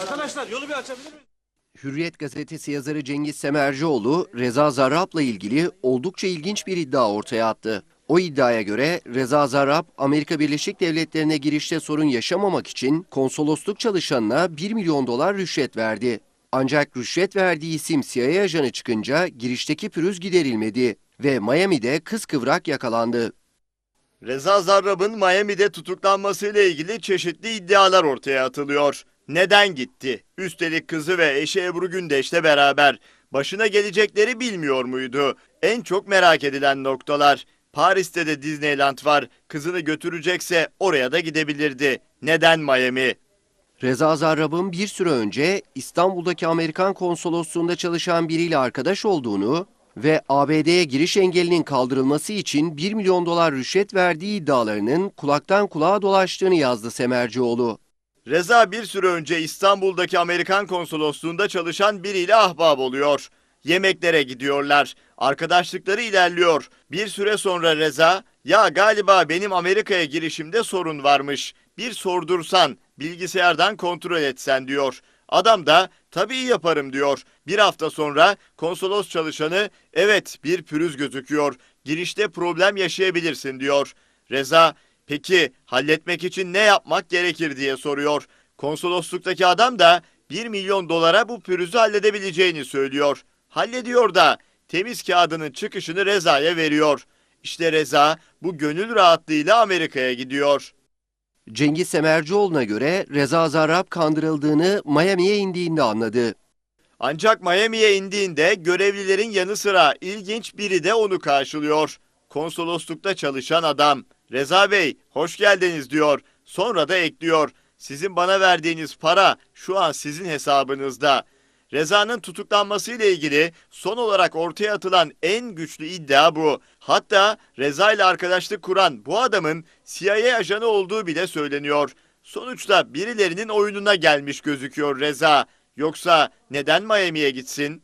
Arkadaşlar yolu bir açabilir miyiz? Hürriyet gazetesi yazarı Cengiz Semercioğlu, Reza Zarrab'la ilgili oldukça ilginç bir iddia ortaya attı. O iddiaya göre Reza Zarrab, Amerika Birleşik Devletleri'ne girişte sorun yaşamamak için konsolosluk çalışanına 1 milyon dolar rüşvet verdi. Ancak rüşvet verdiği isim CIA ajanı çıkınca girişteki pürüz giderilmedi ve Miami'de kıskıvrak yakalandı. Reza Zarrab'ın Miami'de tutuklanmasıyla ilgili çeşitli iddialar ortaya atılıyor. Neden gitti? Üstelik kızı ve eşi Ebru Gündeş'le beraber. Başına gelecekleri bilmiyor muydu? En çok merak edilen noktalar. Paris'te de Disneyland var. Kızını götürecekse oraya da gidebilirdi. Neden Miami? Reza Zarrab'ın bir süre önce İstanbul'daki Amerikan konsolosluğunda çalışan biriyle arkadaş olduğunu ve ABD'ye giriş engelinin kaldırılması için 1 milyon dolar rüşvet verdiği iddialarının kulaktan kulağa dolaştığını yazdı Semercioğlu. Reza bir süre önce İstanbul'daki Amerikan konsolosluğunda çalışan biriyle ahbap oluyor. Yemeklere gidiyorlar. Arkadaşlıkları ilerliyor. Bir süre sonra Reza, ya galiba benim Amerika'ya girişimde sorun varmış. Bir sordursan, bilgisayardan kontrol etsen diyor. Adam da tabii yaparım diyor. Bir hafta sonra konsolos çalışanı evet bir pürüz gözüküyor. Girişte problem yaşayabilirsin diyor. Reza peki halletmek için ne yapmak gerekir diye soruyor. Konsolosluktaki adam da 1 milyon dolara bu pürüzü halledebileceğini söylüyor. Hallediyor da temiz kağıdının çıkışını Reza'ya veriyor. İşte Reza bu gönül rahatlığıyla Amerika'ya gidiyor. Cengiz Semercioğlu'na göre Reza Zarrab kandırıldığını Miami'ye indiğinde anladı. Ancak Miami'ye indiğinde görevlilerin yanı sıra ilginç biri de onu karşılıyor. Konsoloslukta çalışan adam. Reza Bey hoş geldiniz diyor. Sonra da ekliyor. Sizin bana verdiğiniz para şu an sizin hesabınızda. Reza'nın tutuklanmasıyla ilgili son olarak ortaya atılan en güçlü iddia bu. Hatta Reza ile arkadaşlık kuran bu adamın CIA ajanı olduğu bile söyleniyor. Sonuçta birilerinin oyununa gelmiş gözüküyor Reza. Yoksa neden Miami'ye gitsin?